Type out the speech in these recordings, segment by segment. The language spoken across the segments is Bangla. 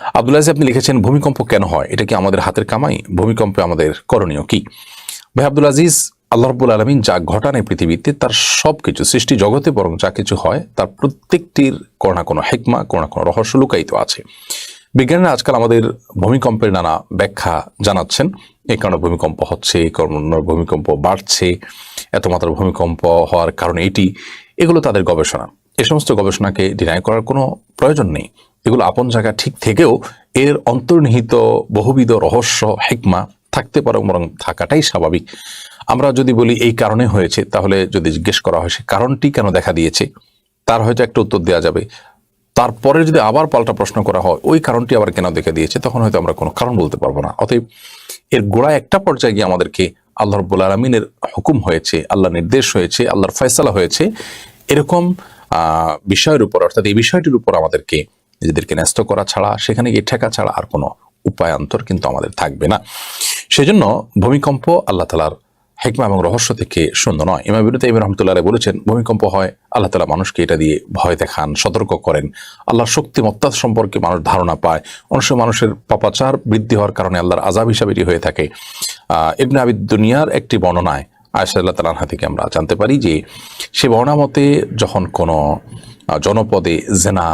আব্দুল আজিজ, আপনি লিখেছেন, ভূমিকম্প কেন হয়? এটা কি আমাদের হাতের কামাই? ভূমিকম্পে আমাদের করণীয় কি? ভাই আব্দুল আজিজ, আল্লাহ রব্বুল আলমিন যা ঘটান এই পৃথিবীতে, তার সব কিছু সৃষ্টি জগতে বরং যা কিছু হয়, তার প্রত্যেকটির কোনো না কোনো হেকমা, কোনো না কোনো রহস্য লুকায়িত আছে। বিজ্ঞানীরা আজকাল আমাদের ভূমিকম্পের নানা ব্যাখ্যা জানাচ্ছেন। এই কারণে ভূমিকম্প হচ্ছে এই কারণে ভূমিকম্প বাড়ছে, এত মাত্রার ভূমিকম্প হওয়ার কারণে এটি, এগুলো তাদের গবেষণা। এ সমস্ত গবেষণাকে ডিনাই করার কোনো প্রয়োজন নেই। এগুলো আপন জায়গা ঠিক থেকেও এর অন্তর্নিহিত বহুবিধ রহস্য, হেকমা থাকতে পারে বরং থাকাটাই স্বাভাবিক। আমরা যদি বলি এই কারণে হয়েছে, তাহলে যদি জিজ্ঞেস করা হয় সে কারণটি কেন দেখা দিয়েছে, তার হয়তো একটা উত্তর দেওয়া যাবে। তারপরে যদি আবার পাল্টা প্রশ্ন করা হয়, ওই কারণটি আবার কেন দেখে দিয়েছে, তখন হয়তো আমরা কোনো কারণ বলতে পারব না। অতএব এর গোড়ায় একটা পর্যায়ে গিয়ে আমাদেরকে আল্লাহ রব্বুল আলমিনের হুকুম হয়েছে আল্লাহ নির্দেশ হয়েছে, আল্লাহর ফয়সালা হয়েছে। এরকম বিষয়ের উপর, অর্থাৎ এই বিষয়টির উপর আমাদেরকে নিজেদেরকে ন্যস্ত করা ছাড়া, সেখানে গিয়ে ঠেকা ছাড়া আর কোনো উপায়ান্তর কিন্তু আমাদের থাকবে না। সেজন্য ভূমিকম্প আল্লাহ তালার হেকমা এবং রহস্য থেকে শূন্য নয়। ইমাম বিরুদ্ধে ইমাম রহমতুল্লাহ বলেছেন, ভূমিকম্প হয়, আল্লাহ তালা মানুষকে এটা দিয়ে ভয় দেখান, সতর্ক করেন। আল্লাহর শক্তিমত্তা সম্পর্কে মানুষ ধারণা পায়। অনেক মানুষের পাপাচার বৃদ্ধি হওয়ার কারণে আল্লাহর আজাব হিসাবে এটি হয়ে থাকে। ইবনে আবিদ দুনিয়ার একটি বর্ণনায় আয়সা আল্লাহ তালাহা থেকে আমরা জানতে পারি যে, সে বর্ণামতে যখন কোনো জনপদে জেনা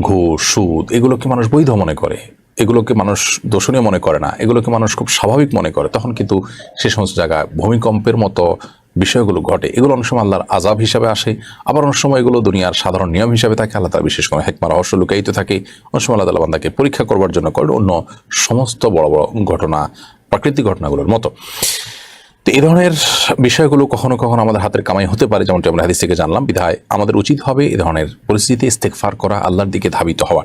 ঘুষ, সুদ, এগুলোকে মানুষ বৈধ মনে করে। এগুলোকে মানুষ দোষণীয় মনে করে না। এগুলোকে মানুষ খুব স্বাভাবিক মনে করে। তখন কিন্তু সে সমস্ত জায়গায় ভূমিকম্পের মতো বিষয়গুলো ঘটে। এগুলো অনেক সময় আল্লাহর আজাব হিসাবে আসে। আবার অনেক সময় এগুলো দুনিয়ার সাধারণ নিয়ম হিসাবে থাকে। আল্লাহ তার বিশেষ কোনো হেকমা রহস্য লুকায়িত থাকে। অনেক সময় আল্লাহ বান্দাকে পরীক্ষা করবার জন্য করেন অন্য সমস্ত বড় বড় ঘটনা, প্রাকৃতিক ঘটনাগুলোর মতো। তো এই ধরনের বিষয়গুলো কখনো কখনো আমাদের হাতের কামাই হতে পারে, যেমনটি আমরা হাদিস থেকে জানলাম। বিধায় আমাদের উচিত হবে এই ধরনের পরিস্থিতি ইস্তেকফার করা, আল্লাহর দিকে ধাবিত হওয়া।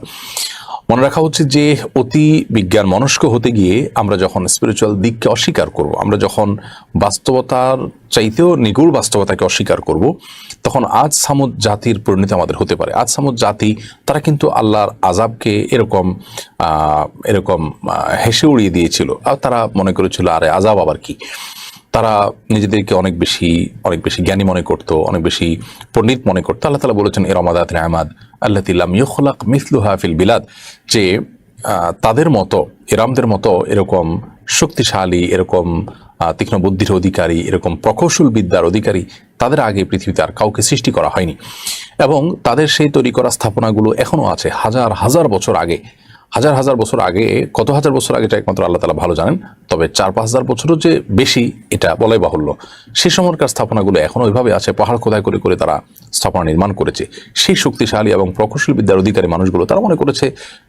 মনে রাখা উচিত যে অতি বিজ্ঞান মনস্ক হতে গিয়ে আমরা যখন স্পিরিচুয়াল দিককে অস্বীকার করব, আমরা যখন বাস্তবতার চাইতেও নিগুড় বাস্তবতাকে অস্বীকার করব, তখন আজ সামুদ জাতির পরিণতি আমাদের হতে পারে। আজ সামুদ জাতি, তারা কিন্তু আল্লাহর আজাবকে এরকম এরকম হেসে উড়িয়ে দিয়েছিল। আর তারা মনে করেছিল, আরে আজাব আবার কি? তারা নিজেদেরকে অনেক বেশি অনেক বেশি জ্ঞানী মনে করতো, অনেক বেশি পণ্ডিত মনে করতো। আল্লাহ তালা বলেছেন, এ রমাদাত আহমাদ আল্লাহ তিল্লাম ইয়খলাক মিসলু হাফিল বিলাদ যে তাদের মতো এরামদের মতো এরকম শক্তিশালী, এরকম তীক্ষ্ণ বুদ্ধির অধিকারী, এরকম প্রকৌশল বিদ্যার অধিকারী তাদের আগে পৃথিবীতে আর কাউকে সৃষ্টি করা হয়নি। এবং তাদের সেই তৈরি করা স্থাপনাগুলো এখনও আছে হাজার হাজার বছর আগে। হাজার হাজার বছর আগে, কত হাজার বছর আগে, এটা একমাত্র আল্লাহ তালা ভালো জানেন তবে চার পাঁচ হাজার বছরও যে বেশি এটা বলাই বাহুল্য, সে সময়কার স্থাপনাগুলো এখনও ওইভাবে আছে, পাহাড় খোদাই করে করে তারা স্থাপনা নির্মাণ করেছে। সেই শক্তিশালী এবং প্রকৌশল বিদ্যার অধিকারী মানুষগুলো তারা মনে করেছে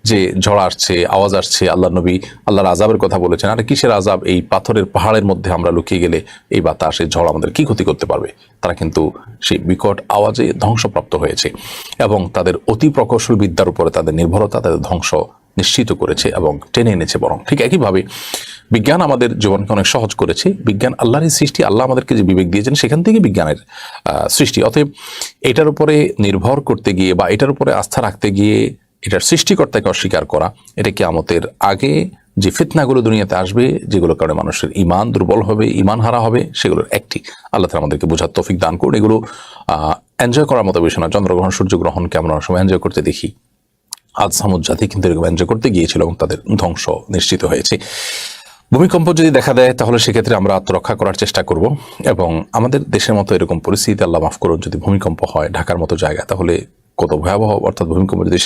যে ঝড় আসছে, আওয়াজ আসছে আল্লাহ নবী আল্লাহর আজাবের কথা বলেছেন। আরে কিসের আজাব এই পাথরের পাহাড়ের মধ্যে আমরা লুকিয়ে গেলে এই বাতাস এই ঝড় আমাদের কি ক্ষতি করতে পারবে? তারা কিন্তু সেই বিকট আওয়াজে ধ্বংসপ্রাপ্ত হয়েছে এবং তাদের অতি প্রকৌশল বিদ্যার উপরে তাদের নির্ভরতা তাদের ধ্বংস নিশ্চিত করেছে এবং টেনে এনেছে বরং। ঠিক একইভাবে বিজ্ঞান আমাদের জীবনকে অনেক সহজ করেছে। বিজ্ঞান আল্লাহরই সৃষ্টি, আল্লাহ আমাদেরকে যে বিবেক দিয়েছেন, সেখান থেকে বিজ্ঞানের সৃষ্টি। অতএব এটার উপরে নির্ভর করতে গিয়ে বা এটার উপরে আস্থা রাখতে গিয়ে এটার সৃষ্টিকর্তাকে অস্বীকার করা, এটা কি আমতের আগে যে ফিতনাগুলো দুনিয়াতে আসবে, যেগুলোর কারণে মানুষের ইমান দুর্বল হবে ইমান হারা হবে, সেগুলোর একটি। আল্লাহ তালা আমাদেরকে বোঝার তৌফিক দান করুন। এগুলো এনজয় করার মতো বিষয় না। চন্দ্রগ্রহণ সূর্যগ্রহণকে আমরা অনেক সময় এনজয় করতে দেখি। আজ সামুদ জাতি কিন্তু এরকম এনজয় করতে গিয়েছিল এবং তাদের ধ্বংস নিশ্চিত হয়েছে। ভূমিকম্প যদি দেখা দেয়, তাহলে সেক্ষেত্রে আমরা আত্মরক্ষা করার চেষ্টা করব এবং আমাদের দেশের মতো এরকম পরিস্থিতি আল্লাহ মাফ করুন, যদি ভূমিকম্প হয় ঢাকার মতো জায়গা তাহলে কত ভয়াবহ অর্থাৎ ভূমিকম্প যদি